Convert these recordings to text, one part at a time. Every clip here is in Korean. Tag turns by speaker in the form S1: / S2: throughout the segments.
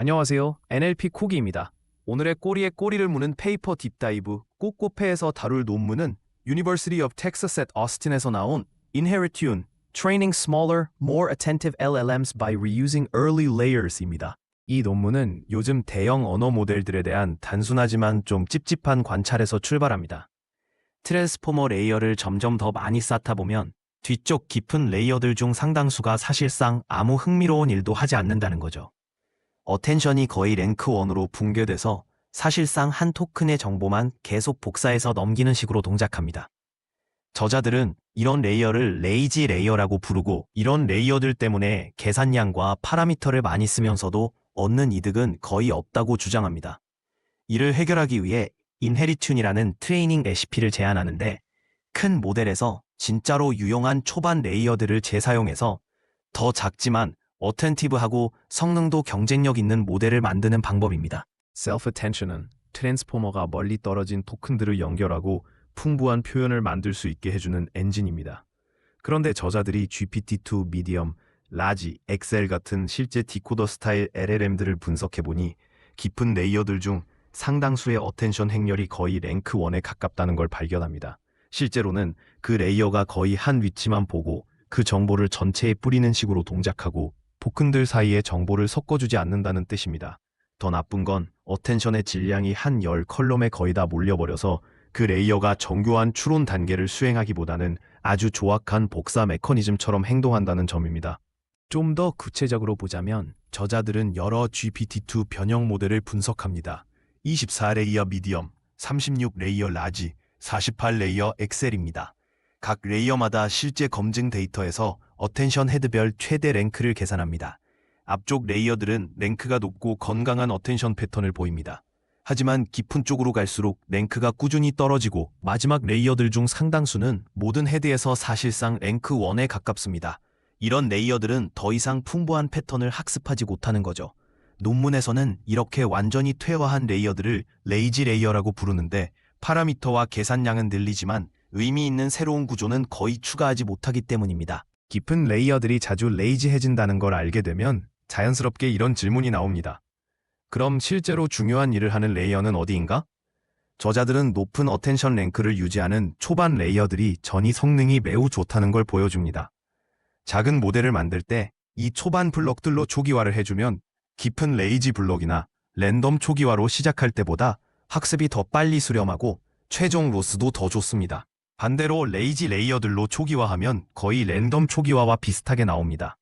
S1: 안녕하세요. NLP 코기입니다. 오늘의 꼬리에 꼬리를 무는 페이퍼 딥다이브 꼬꼬페에서 다룰 논문은 University of Texas at Austin에서 나온 Inherit Tune Training Smaller, More Attentive LLMs by Reusing Early Layers입니다. 이 논문은 요즘 대형 언어 모델들에 대한 단순하지만 좀 찝찝한 관찰에서 출발합니다. 트랜스포머 레이어를 점점 더 많이 쌓다 보면 뒤쪽 깊은 레이어들 중 상당수가 사실상 아무 흥미로운 일도 하지 않는다는 거죠. 어텐션이 거의 랭크 1으로 붕괴돼서 사실상 한 토큰의 정보만 계속 복사해서 넘기는 식으로 동작합니다. 저자들은 이런 레이어를 레이지 레이어라고 부르고 이런 레이어들 때문에 계산량과 파라미터를 많이 쓰면서도 얻는 이득은 거의 없다고 주장합니다. 이를 해결하기 위해 인헤리튠이라는 트레이닝 레시피를 제안하는데 큰 모델에서 진짜로 유용한 초반 레이어들을 재사용해서 더 작지만 어텐티브하고 성능도 경쟁력 있는 모델을 만드는 방법입니다. Self-attention은 트랜스포머가 멀리 떨어진 토큰들을 연결하고 풍부한 표현을 만들 수 있게 해주는 엔진입니다. 그런데 저자들이 GPT-2 미디엄, 라지, 엑셀 같은 실제 디코더 스타일 LLM들을 분석해보니 깊은 레이어들 중 상당수의 어텐션 행렬이 거의 랭크 1에 가깝다는 걸 발견합니다. 실제로는 그 레이어가 거의 한 위치만 보고 그 정보를 전체에 뿌리는 식으로 동작하고 복근들 사이에 정보를 섞어주지 않는다는 뜻입니다. 더 나쁜 건 어텐션의 질량이 한 열 컬럼에 거의 다 몰려버려서 그 레이어가 정교한 추론 단계를 수행하기보다는 아주 조악한 복사 메커니즘처럼 행동한다는 점입니다. 좀 더 구체적으로 보자면 저자들은 여러 GPT-2 변형 모델을 분석합니다. 24레이어 미디엄, 36레이어 라지, 48레이어 엑셀입니다. 각 레이어마다 실제 검증 데이터에서 어텐션 헤드별 최대 랭크를 계산합니다. 앞쪽 레이어들은 랭크가 높고 건강한 어텐션 패턴을 보입니다. 하지만 깊은 쪽으로 갈수록 랭크가 꾸준히 떨어지고 마지막 레이어들 중 상당수는 모든 헤드에서 사실상 랭크 1에 가깝습니다. 이런 레이어들은 더 이상 풍부한 패턴을 학습하지 못하는 거죠. 논문에서는 이렇게 완전히 퇴화한 레이어들을 레이지 레이어라고 부르는데 파라미터와 계산량은 늘리지만 의미 있는 새로운 구조는 거의 추가하지 못하기 때문입니다. 깊은 레이어들이 자주 레이지해진다는 걸 알게 되면 자연스럽게 이런 질문이 나옵니다. 그럼 실제로 중요한 일을 하는 레이어는 어디인가? 저자들은 높은 어텐션 랭크를 유지하는 초반 레이어들이 전이 성능이 매우 좋다는 걸 보여줍니다. 작은 모델을 만들 때 이 초반 블럭들로 초기화를 해주면 깊은 레이지 블럭이나 랜덤 초기화로 시작할 때보다 학습이 더 빨리 수렴하고 최종 로스도 더 좋습니다. 반대로 레이지 레이어들로 초기화하면 거의 랜덤 초기화와 비슷하게 나옵니다.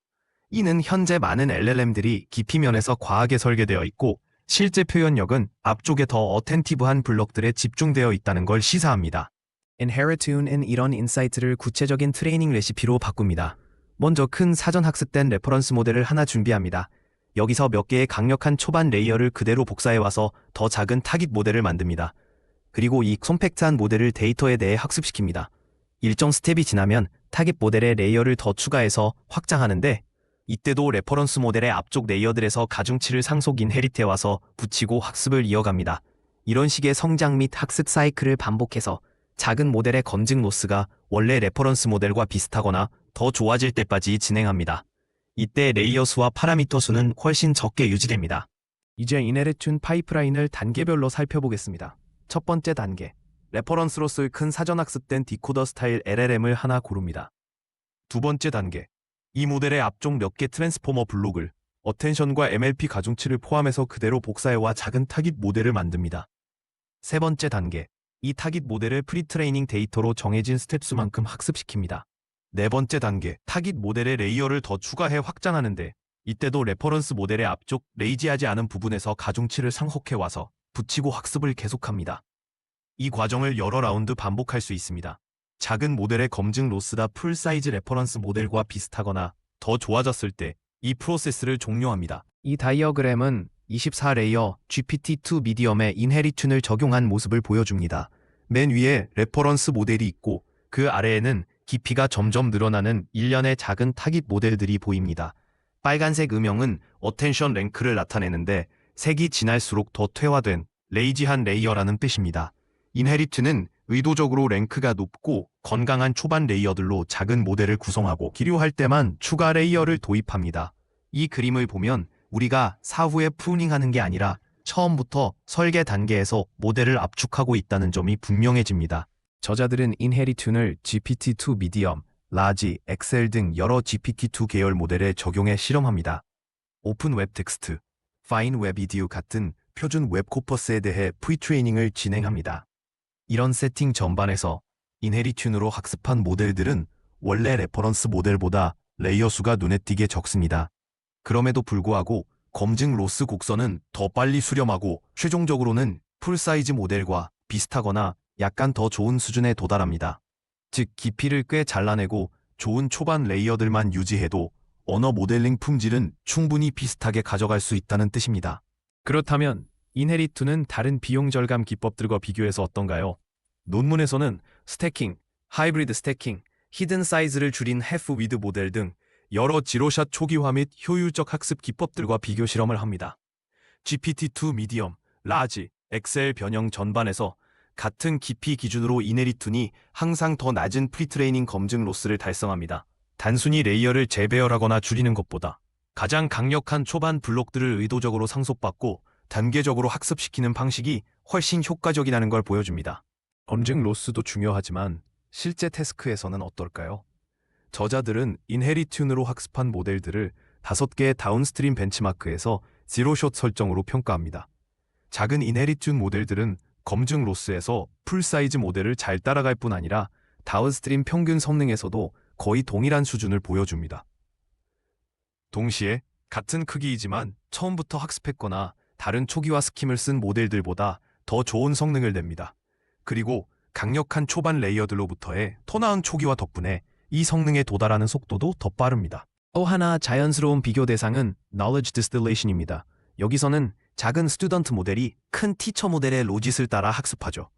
S1: 이는 현재 많은 LLM들이 깊이면에서 과하게 설계되어 있고 실제 표현력은 앞쪽에 더 어텐티브한 블럭들에 집중되어 있다는 걸 시사합니다. Inheritune은 이런 인사이트를 구체적인 트레이닝 레시피로 바꿉니다. 먼저 큰 사전 학습된 레퍼런스 모델을 하나 준비합니다. 여기서 몇 개의 강력한 초반 레이어를 그대로 복사해와서 더 작은 타깃 모델을 만듭니다. 그리고 이 콤팩트한 모델을 데이터에 대해 학습시킵니다. 일정 스텝이 지나면 타깃 모델의 레이어를 더 추가해서 확장하는데 이때도 레퍼런스 모델의 앞쪽 레이어들에서 가중치를 상속 인헤리트해 와서 붙이고 학습을 이어갑니다. 이런 식의 성장 및 학습 사이클을 반복해서 작은 모델의 검증 로스가 원래 레퍼런스 모델과 비슷하거나 더 좋아질 때까지 진행합니다. 이때 레이어 수와 파라미터 수는 훨씬 적게 유지됩니다. 이제 이네레튠 파이프라인을 단계별로 살펴보겠습니다. 첫 번째 단계, 레퍼런스로 쓸큰 사전학습된 디코더 스타일 LLM을 하나 고릅니다. 두 번째 단계, 이 모델의 앞쪽 몇 개 트랜스포머 블록을 어텐션과 MLP 가중치를 포함해서 그대로 복사해와 작은 타깃 모델을 만듭니다. 세 번째 단계, 이 타깃 모델을 프리트레이닝 데이터로 정해진 스텝 수만큼 학습시킵니다. 네 번째 단계, 타깃 모델의 레이어를 더 추가해 확장하는데 이때도 레퍼런스 모델의 앞쪽 레이지하지 않은 부분에서 가중치를 상속해 와서 붙이고 학습을 계속합니다. 이 과정을 여러 라운드 반복할 수 있습니다. 작은 모델의 검증 로스다 풀 사이즈 레퍼런스 모델과 비슷하거나 더 좋아졌을 때 이 프로세스를 종료합니다. 이 다이어그램은 24레이어 GPT-2 미디엄의 인헤리튠을 적용한 모습을 보여줍니다. 맨 위에 레퍼런스 모델이 있고 그 아래에는 깊이가 점점 늘어나는 일련의 작은 타깃 모델들이 보입니다. 빨간색 음영은 어텐션 랭크를 나타내는데 색이 진할수록 더 퇴화된 레이지한 레이어라는 뜻입니다. 인헤리트는 의도적으로 랭크가 높고 건강한 초반 레이어들로 작은 모델을 구성하고 기료할 때만 추가 레이어를 도입합니다. 이 그림을 보면 우리가 사후에 푸닝하는 게 아니라 처음부터 설계 단계에서 모델을 압축하고 있다는 점이 분명해집니다. 저자들은 인헤리튠을 GPT-2 미디엄, 라지, 엑셀 등 여러 GPT-2 계열 모델에 적용해 실험합니다. 오픈 웹 텍스트, 파인 웹 이디오 같은 표준 웹 코퍼스에 대해 프리트레이닝을 진행합니다. 이런 세팅 전반에서 인헤리튠으로 학습한 모델들은 원래 레퍼런스 모델보다 레이어 수가 눈에 띄게 적습니다. 그럼에도 불구하고 검증 로스 곡선은 더 빨리 수렴하고 최종적으로는 풀사이즈 모델과 비슷하거나 약간 더 좋은 수준에 도달합니다. 즉 깊이를 꽤 잘라내고 좋은 초반 레이어들만 유지해도 언어 모델링 품질은 충분히 비슷하게 가져갈 수 있다는 뜻입니다. 그렇다면 인헤리투는 다른 비용 절감 기법들과 비교해서 어떤가요? 논문에서는 스태킹, 하이브리드 스태킹, 히든 사이즈를 줄인 해프 위드 모델 등 여러 지로샷 초기화 및 효율적 학습 기법들과 비교 실험을 합니다. GPT-2 미디엄, 라지, 엑셀 변형 전반에서 같은 깊이 기준으로 이네리툰이 항상 더 낮은 프리트레이닝 검증 로스를 달성합니다. 단순히 레이어를 재배열하거나 줄이는 것보다 가장 강력한 초반 블록들을 의도적으로 상속받고 단계적으로 학습시키는 방식이 훨씬 효과적이라는 걸 보여줍니다. 검증 로스도 중요하지만 실제 태스크에서는 어떨까요? 저자들은 인헤리튠으로 학습한 모델들을 5개의 다운스트림 벤치마크에서 지로숏 설정으로 평가합니다. 작은 인헤리튠 모델들은 검증 로스에서 풀사이즈 모델을 잘 따라갈 뿐 아니라 다운스트림 평균 성능에서도 거의 동일한 수준을 보여줍니다. 동시에 같은 크기이지만 처음부터 학습했거나 다른 초기화 스킴을 쓴 모델들보다 더 좋은 성능을 냅니다. 그리고 강력한 초반 레이어들로부터의 토나은 초기화 덕분에 이 성능에 도달하는 속도도 더 빠릅니다. 또 하나 자연스러운 비교 대상은 knowledge distillation입니다. 여기서는 작은 스튜던트 모델이 큰 티처 모델의 로짓을 따라 학습하죠.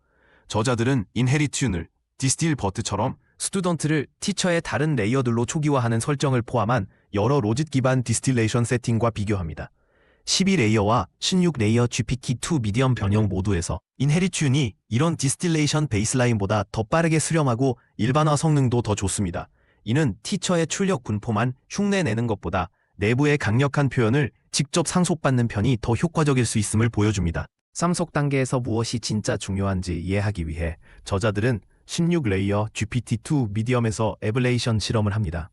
S1: 저자들은 인헤리튠을 디스틸 버트처럼 스튜던트를 티처의 다른 레이어들로 초기화하는 설정을 포함한 여러 로짓 기반 디스틸레이션 세팅과 비교합니다. 12레이어와 16레이어 GPT-2 미디엄 변형 모두에서 인헤리튠이 이런 디스틸레이션 베이스라인보다 더 빠르게 수렴하고 일반화 성능도 더 좋습니다. 이는 티처의 출력 분포만 흉내내는 것보다 내부의 강력한 표현을 직접 상속받는 편이 더 효과적일 수 있음을 보여줍니다. 쌍속 단계에서 무엇이 진짜 중요한지 이해하기 위해 저자들은 16레이어 GPT-2 미디엄에서 에블레이션 실험을 합니다.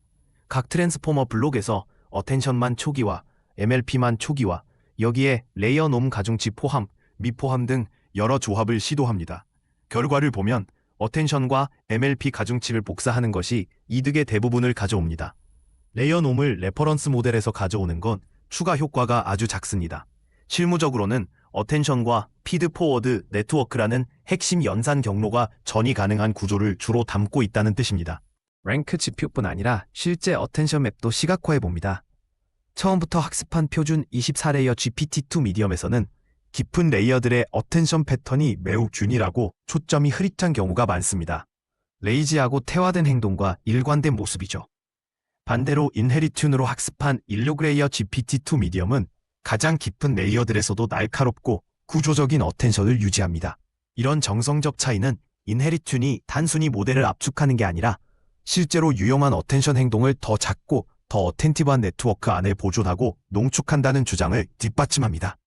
S1: 각 트랜스포머 블록에서 어텐션만 초기화, MLP만 초기화, 여기에 레이어 놈 가중치 포함, 미포함 등 여러 조합을 시도합니다. 결과를 보면 어텐션과 MLP 가중치를 복사하는 것이 이득의 대부분을 가져옵니다. 레이어 놈을 레퍼런스 모델에서 가져오는 건 추가 효과가 아주 작습니다. 실무적으로는 어텐션과 피드 포워드 네트워크라는 핵심 연산 경로가 전이 가능한 구조를 주로 담고 있다는 뜻입니다. 랭크 지표뿐 아니라 실제 어텐션 맵도 시각화해 봅니다. 처음부터 학습한 표준 24레이어 GPT-2 미디엄에서는 깊은 레이어들의 어텐션 패턴이 매우 균일하고 초점이 흐릿한 경우가 많습니다. 레이지하고 태화된 행동과 일관된 모습이죠. 반대로 인헤리튠으로 학습한 16레이어 GPT-2 미디엄은 가장 깊은 레이어들에서도 날카롭고 구조적인 어텐션을 유지합니다. 이런 정성적 차이는 인헤리튠이 단순히 모델을 압축하는 게 아니라 실제로 유용한 어텐션 행동을 더 작고 더 어텐티브한 네트워크 안에 보존하고 농축한다는 주장을 뒷받침합니다.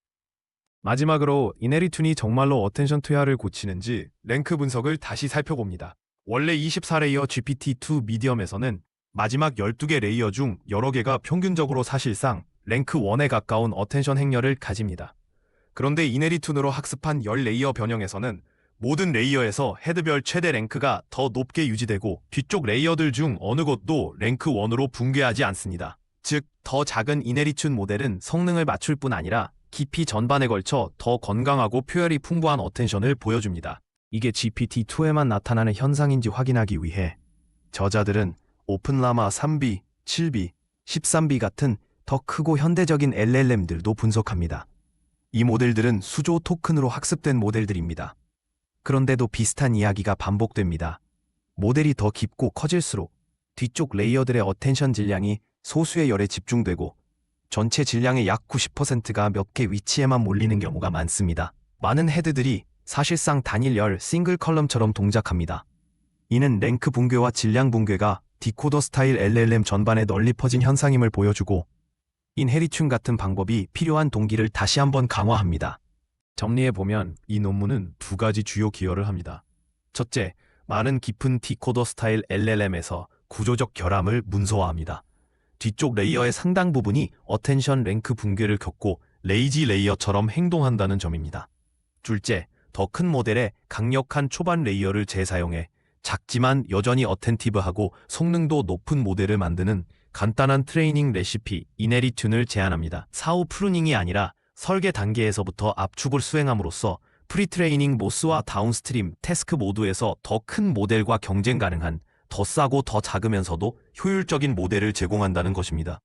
S1: 마지막으로 이네리툰이 정말로 어텐션 퇴화를 고치는지 랭크 분석을 다시 살펴봅니다. 원래 24레이어 GPT-2 미디엄에서는 마지막 12개 레이어 중 여러 개가 평균적으로 사실상 랭크 1에 가까운 어텐션 행렬을 가집니다. 그런데 이네리툰으로 학습한 10레이어 변형에서는 모든 레이어에서 헤드별 최대 랭크가 더 높게 유지되고 뒤쪽 레이어들 중 어느 것도 랭크 1으로 붕괴하지 않습니다. 즉, 더 작은 이네리튠 모델은 성능을 맞출 뿐 아니라 깊이 전반에 걸쳐 더 건강하고 표열이 풍부한 어텐션을 보여줍니다. 이게 GPT-2에만 나타나는 현상인지 확인하기 위해 저자들은 오픈라마 3B, 7B, 13B 같은 더 크고 현대적인 LLM들도 분석합니다. 이 모델들은 수조 토큰으로 학습된 모델들입니다. 그런데도 비슷한 이야기가 반복됩니다. 모델이 더 깊고 커질수록 뒤쪽 레이어들의 어텐션 질량이 소수의 열에 집중되고 전체 질량의 약 90%가 몇 개 위치에만 몰리는 경우가 많습니다. 많은 헤드들이 사실상 단일 열 싱글 컬럼처럼 동작합니다. 이는 랭크 붕괴와 질량 붕괴가 디코더 스타일 LLM 전반에 널리 퍼진 현상임을 보여주고 인헤리튠 같은 방법이 필요한 동기를 다시 한번 강화합니다. 정리해보면 이 논문은 두 가지 주요 기여를 합니다. 첫째, 많은 깊은 디코더 스타일 LLM에서 구조적 결함을 문서화합니다. 뒤쪽 레이어의 상당 부분이 어텐션 랭크 붕괴를 겪고 레이지 레이어처럼 행동한다는 점입니다. 둘째, 더 큰 모델의 강력한 초반 레이어를 재사용해 작지만 여전히 어텐티브하고 성능도 높은 모델을 만드는 간단한 트레이닝 레시피 이네리튠을 제안합니다. 사후 프루닝이 아니라 설계 단계에서부터 압축을 수행함으로써 프리트레이닝 모스와 다운스트림 태스크 모두에서 더 큰 모델과 경쟁 가능한 더 싸고 더 작으면서도 효율적인 모델을 제공한다는 것입니다.